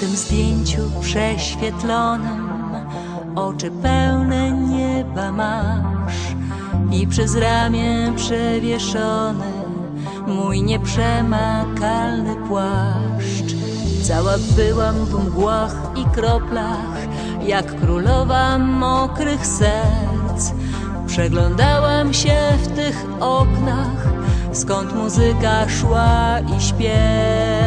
tym zdjęciu prześwietlonym oczy pełne nieba masz i przez ramię przewieszony mój nieprzemakalny płaszcz. Cała byłam w mgłach i kroplach, jak królowa mokrych serc. Przeglądałam się w tych oknach, skąd muzyka szła i śpiew.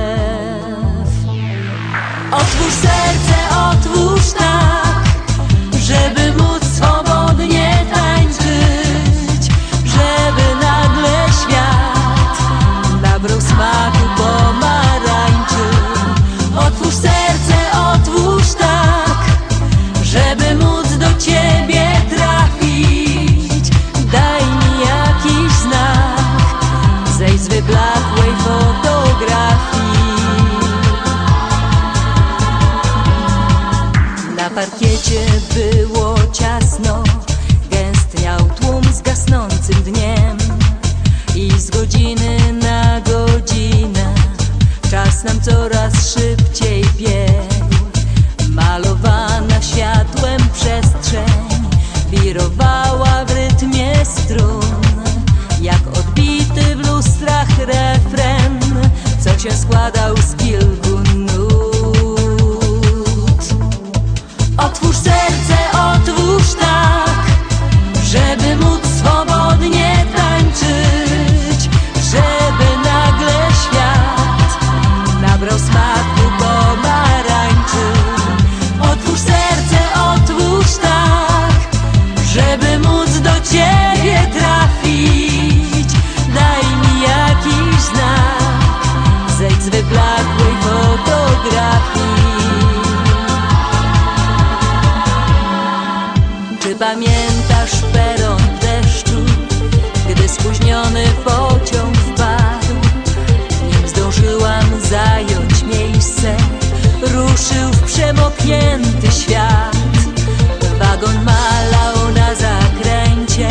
Się składał z kilku nut. Otwórz serce, pamiętasz peron deszczu, gdy spóźniony pociąg wpadł? Nim zdążyłam zająć miejsce, ruszył w przemoknięty świat. Wagon malał na zakręcie,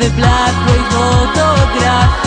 de black, we go.